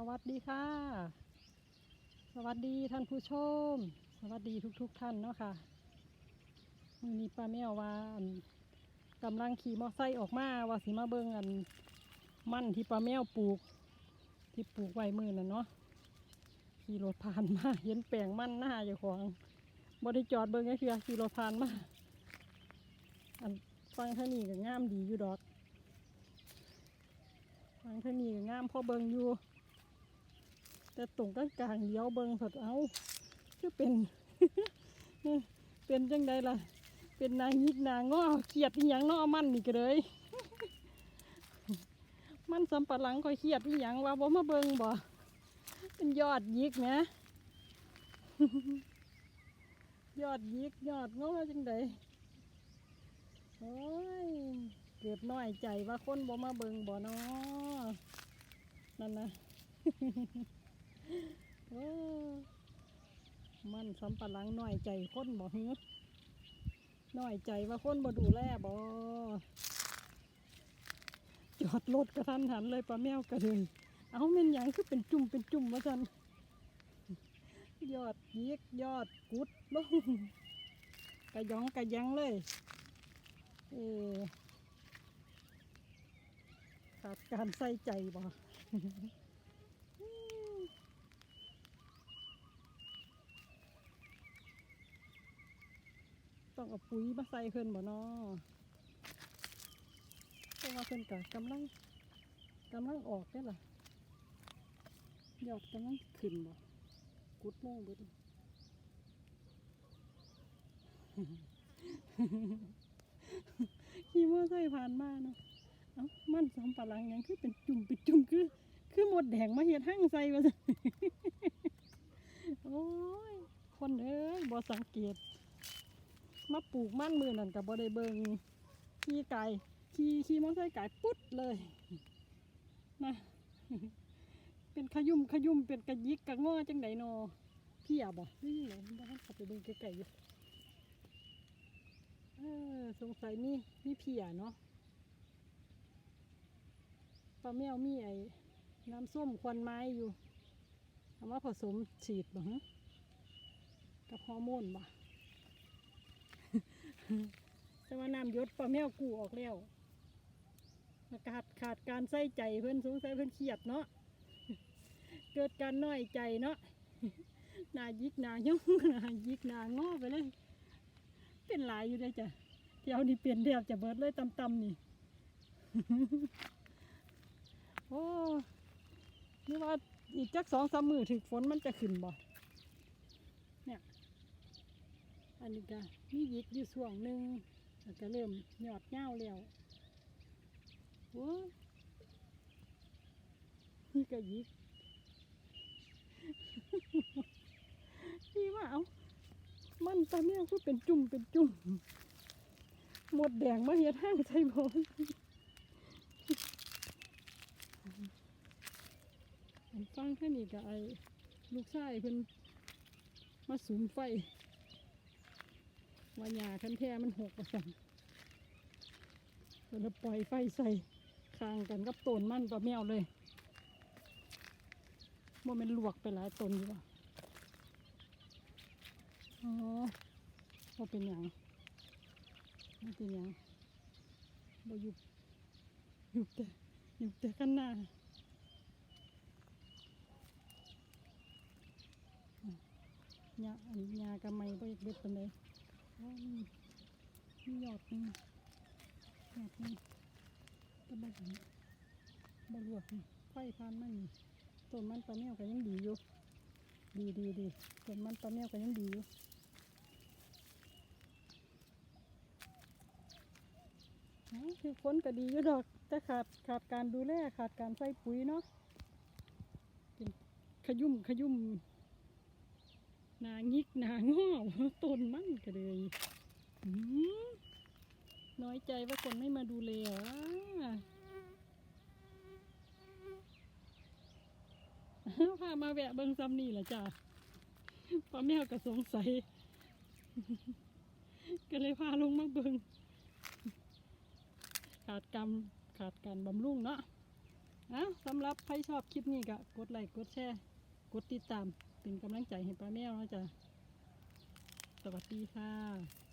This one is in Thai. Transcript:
สวัสดีค่ะ สวัสดีท่านผู้ชม สวัสดีทุกๆทท่านเนาะค่ะมือนี้ป้าแมวว่าอันกำลังขี่มอไซค์ออกมาว่าสิมาเบิ่งอันมั่นที่ป้าแมวปลูก ที่ปลูกไว้มือน่ะเนาะขี่รถผ่านมาเห็นแปลงมั่นหน้าเจ้าของบ่ได้จอดเบิ่งแค่เคือขี่รถผ่านมาอันฟังเท่านี้ก็งามดีอยู่ดอกทางเท่านี้ก็งามพอเบิงอยู่ แต่ตรงกลางกลางๆเลี้ยวเบิงสดเอาคือเป็น เป็นจังใดล่ะ เป็นนางยิกนางง้อเขียดอีหยังนาะมันนี่ก็เลย มันสำปะหลังคอยเขียดอีหยังว่าบ่มาเบิงบ่เป็นยอดยิกนะยอดยิกยอดง้อจังใดโอ้ยเกิดน้อยใจว่าคนบ่มาเบิงบ่เนาะนั่นนะ มันสำปะหลังน้อยใจคนบ่ฮึน้อยใจว่าคนบ่ดูแลบ่จอดรถกระทันหันเลยปลาแมวกระเดยเอาเม่นหยังคือเป็นจุ่มเป็นจุ่มว่าจันยอดยิกยอดกุดลงกระยองกระยังเลยเออขาดการใส่ใจบ่ ต้องเอาปุ๋ยมาใส่เพิ่นบ่นาะเพราะว่าเพิ่นก็กำลังกำลังออกได้ล่ะยอดกำลังขึ้นบ่กุดโมงเบิดขี่มอไซค์ผ่านมาเนาะเอ้ามันสำปะหลังยังคือเป็นจุ่มเป็นจุ่มคือ คือหมดแดงมาเฮ็ดหั่งใส่มาซะโอ้ย คนเอ้ยบ่สังเกต มาปลูกมันมือนั่นกับบ่ได้เบิงขี่ไก่ขี่ขี่มอเตอร์ไซค์ไก่ปุ๊ดเลยนะเป็นขยุ่มขยุ่มเป็นกระยิกกระง้อจังไดนอพี่อะบ่นี่ไหนบ้านขับไปเบิ่งไกลๆอยู่เออสงสัยมีมีเพียเนาะปลาแมวมีไอ้น้ำส้มควันไม้อยู่เอามาผสมฉีดบ่ฮะกับฮอร์โมนบ่ แต่ว่าน้ำหยศปลาแมวกูออกแล้วอากาศขาดการใส่ใจเพิ่อนสงสัยเพิ่อนเครียดเนาะเกิดการน้อยใจเนาะหนายิกหนาย่องหนายิกหนางอไปเลย เป็นหลายอยู่ได้จ้ะเดี๋ยวนี้เปลี่ยนเดียวจะเบิดเลยตำๆนี่โอ้นี่ว่าอีกจักสองสามมือถึงฝนมันจะขึ้นบ่ เนี่ย อันนี้ก็มีหยิกอยู่ช่วงหนึ่งแล้วก็เริ่มหยอดเง่าแล้วโอ้นี่ก็หยิกนี่ว่าเอามันตาเนี่ยคือเป็นจุ่มเป็นจุ่มหมดแดงมาเฮ็ดห้างใส่บอลอันฟังแค่นี้ก็ไอ้ลูกชายเพิ่นมาสูมไฟ ว่าหญ้าคันแท้มันหกประสันเพิ่นปล่อยไฟใส่คางกันกับต้นมันปลาแมวเลยว่ามันลวกไปหลายต้นอยู่ว่ะอ๋อว่าเป็นหยังไม่เป็นหยังบ่หยุบหยุบแต่หยุบแต่กันหน้ายาอันยากระไมบ่อยากเด็ดปานใดโอ้ยมีหยอดหนึ่งหยอดหนึงตะบันี่บ่ลวกนี่ไฟพานมันนี่ต้นมันปลาแมวก็ยังดีอยู่ ดีดีดีต้นมันปลาแมวก็ยังดีอยู่อ๋อคือฝนก็ดีอยู่ดอกแต่ขาดขาดการดูแลขาดการใส่ปุ๋ยเนาะขยุ่มขยุ่ม นางิกหนางอต้นมั่นก็เลยน้อยใจว่าคนไม่มาดูแลเหรอพามาแวะเบิ่งซ้ำนี่แหละจ้ะป้าแมวก็สงสัย ก็เลยพาลงมาเบิ่งขาดกรรมขาดการบำรุงเนาะอะสำหรับใครชอบคลิปนี้ก็กดไลค์กดแชร์ กดติดตาม เป็นกำลังใจให้ป้าแมวนะจ๊ะสวัสดีค่ะ